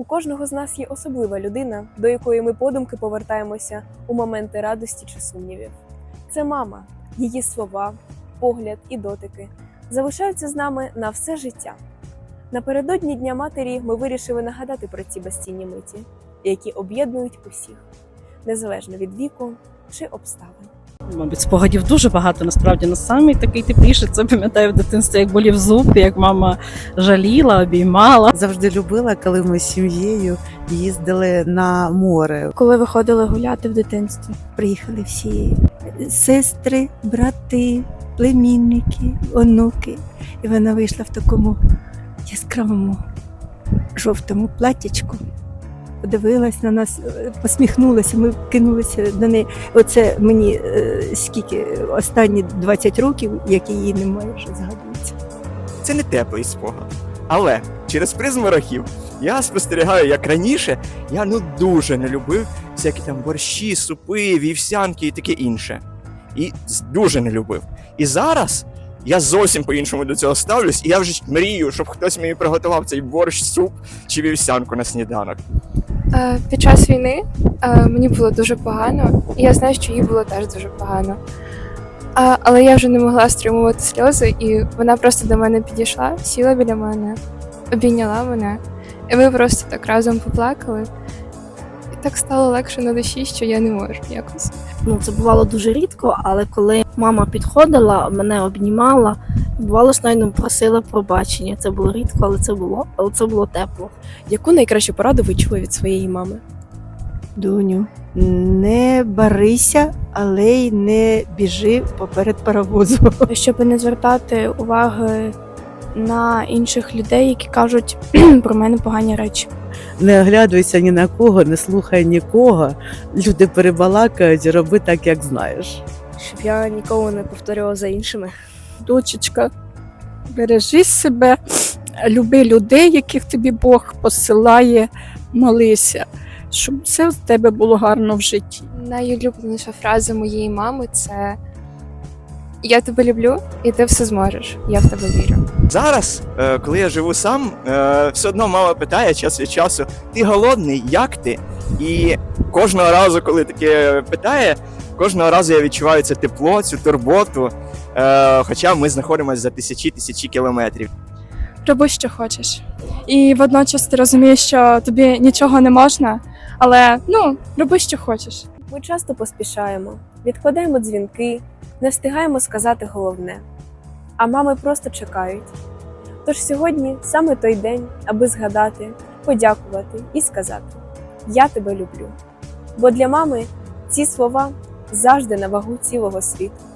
У кожного з нас є особлива людина, до якої ми подумки повертаємося у моменти радості чи сумнівів. Це мама, її слова, погляд і дотики залишаються з нами на все життя. Напередодні Дня матері ми вирішили нагадати про ці безцінні миті, які об'єднують усіх, незалежно від віку чи обставин. Мабуть, спогадів дуже багато насправді на самий такий тепліший. Це пам'ятаю в дитинстві, як болів зуб, як мама жаліла, обіймала. Завжди любила, коли ми з сім'єю їздили на море. коли виходили гуляти в дитинстві. приїхали всі сестри, брати, племінники, онуки. І вона вийшла в такому яскравому жовтому платтячку. Подивилась на нас, е, посміхнулася, ми кинулися до неї. Оце мені е, скільки останні 20 років, як її немає, вже згадується. Це не теплий спогад. Але через призму років я спостерігаю, як раніше я ну дуже не любив всякі там борщі, супи, вівсянки і таке інше. І дуже не любив. І зараз я зовсім по-іншому до цього ставлюсь, і я вже мрію, щоб хтось мені приготував цей борщ, суп чи вівсянку на сніданок. Е, Під час війни е, мені було дуже погано, і я знаю, що їй було теж дуже погано. А, але я вже не могла стримувати сльози, і вона просто до мене підійшла, сіла біля мене, обійняла мене, і ми просто так разом поплакали. Так стало легше на душі, що я не можу якось. Ну це бувало дуже рідко, але коли мама підходила, мене обнімала, бувало що навіть просила пробачення. Це було рідко, але це було, але це було тепло. Яку найкращу пораду ви чули від своєї мами? Доню, не барися, але й не біжи поперед паровозу. Щоб не звертати уваги на інших людей, які кажуть про мене погані речі. Не оглядуйся ні на кого, не слухай нікого. Люди перебалакають, роби так, як знаєш. Щоб я ніколи не повторювала за іншими. дочечка, бережи себе, люби людей, яких тобі Бог посилає, молися, щоб все в тебе було гарно в житті. Найулюбленіша фраза моєї мами це Я тебе люблю, і ти все зможеш. Я в тебе вірю. Зараз, е, коли я живу сам, е, все одно мама питає час від часу: ти голодний, як ти? І кожного разу, коли таке питає, кожного разу я відчуваю це тепло, цю турботу. е, Хоча ми знаходимося за тисячі тисячі кілометрів. Роби, що хочеш. І водночас ти розумієш, що тобі нічого не можна, але ну, роби, що хочеш. Ми часто поспішаємо, відкладаємо дзвінки, не встигаємо сказати головне. А мами просто чекають. Тож сьогодні саме той день, аби згадати, подякувати і сказати: Я тебе люблю. Бо для мами ці слова завжди на вагу цілого світу.